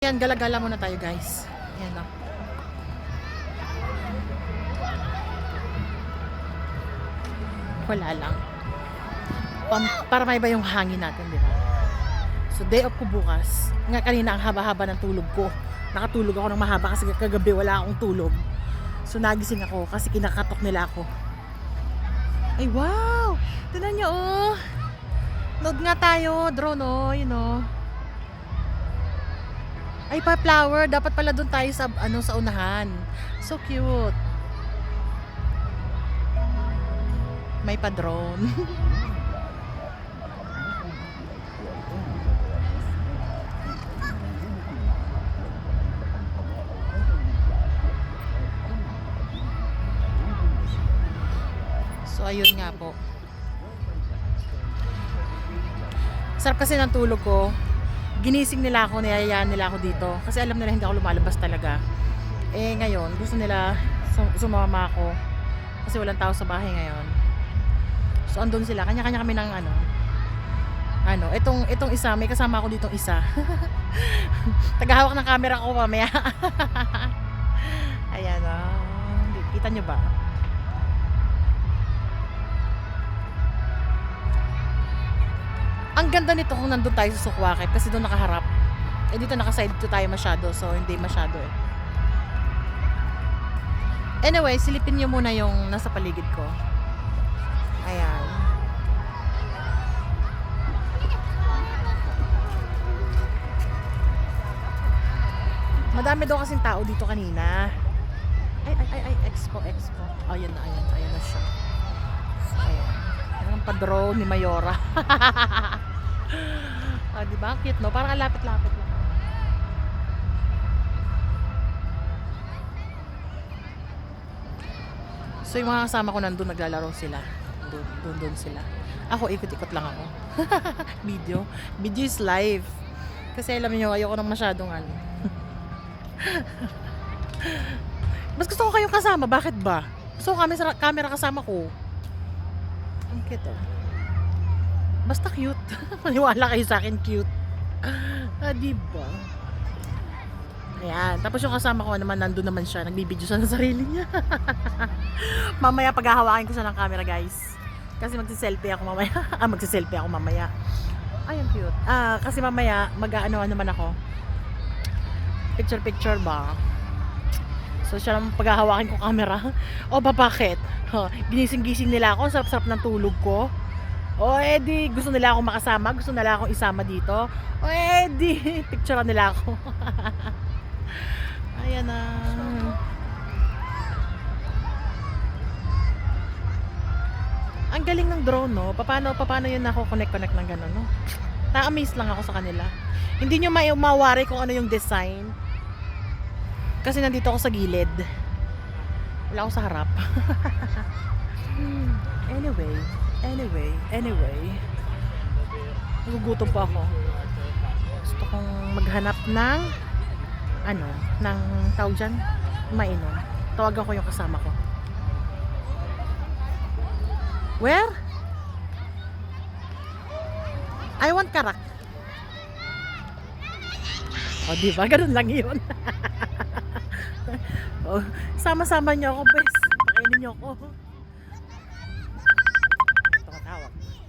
Yan, galagala muna tayo guys. Yan na. Wala lang. Pam, para may iba yung hangin natin, di ba? So, day off ko bukas. Nga kanina ang haba-haba ng tulog ko. Nakatulog ako ng mahaba kasi kagabi wala akong tulog. So, nagising ako kasi kinakatok nila ako. Ay, wow! Tignan nyo, oh! Load nga tayo, drone, oh, you know. Ay, pa flower. Dapat pala doon tayo sa, ano, sa unahan. So cute. May pa-drone. so, ayun nga po. Sarap kasi ng tulog ko ginising nila ako, niyayaan nila ako dito. Kasi alam nila hindi ako lumalabas talaga. Eh ngayon, gusto nila sum- sumama ako. Kasi walang tao sa bahay ngayon. So andun sila, kanya-kanya kami ng ano. Ano, itong itong isa, may kasama ako ditong isa. Tagahawak ng camera ko mamaya. Ayan oh. Kita nyo ba? Ang ganda nito kung nandun tayo sa Sukwakit kasi doon nakaharap. Eh dito nakaside to tayo masyado so hindi masyado eh. Anyway, silipin niyo muna yung nasa paligid ko. Ayan. Madami daw kasing tao dito kanina. Ay, ay, ay, ay, expo, expo. Ayan na, ayan, ayan na siya. Ayan. Ayan ang padrone ni Mayora. ah, di ba? Cute, no? Parang ang lapit-lapit lang. So, yung mga kasama ko nandun, naglalaro sila. Doon, doon sila. Ako, ikot-ikot lang ako. Video. Video is live. Kasi alam niyo, ayoko nang masyadong ano. Mas gusto ko kayong kasama. Bakit ba? Gusto ko kami sa camera kasama ko. Ang cute oh. Basta cute. Maniwala kayo sa akin cute. Ah, diba? Ayan. Tapos yung kasama ko naman, nandun naman siya. Nagbibideo siya ng sarili niya. mamaya paghahawakin ko siya ng camera, guys. Kasi magsiselfie ako mamaya. ah, magsiselfie ako mamaya. Ay, ang cute. Ah, kasi mamaya, mag-ano naman ako. Picture-picture ba? So, siya naman paghahawakin ko camera. o, ba bakit? Ginising-gising nila ako. Sarap-sarap ng tulog ko. O, edi, gusto nila akong makasama. Gusto nila akong isama dito. O, edi, picturean nila ako. Ayan na. Ang galing ng drone, no? Paano, paano yun ako connect-connect ng gano'n, no? Na-amaze lang ako sa kanila. Hindi nyo ma mawari kung ano yung design. Kasi nandito ako sa gilid. Wala ako sa harap. anyway, anyway, anyway. Nagugutom pa ako. Gusto kong maghanap ng ano, ng tawag dyan, mainom. Tawagan ko yung kasama ko. Where? I want karak. O, di ba? Ganun lang yun. o, sama-sama niyo ako, bes. Pakainin niyo ako.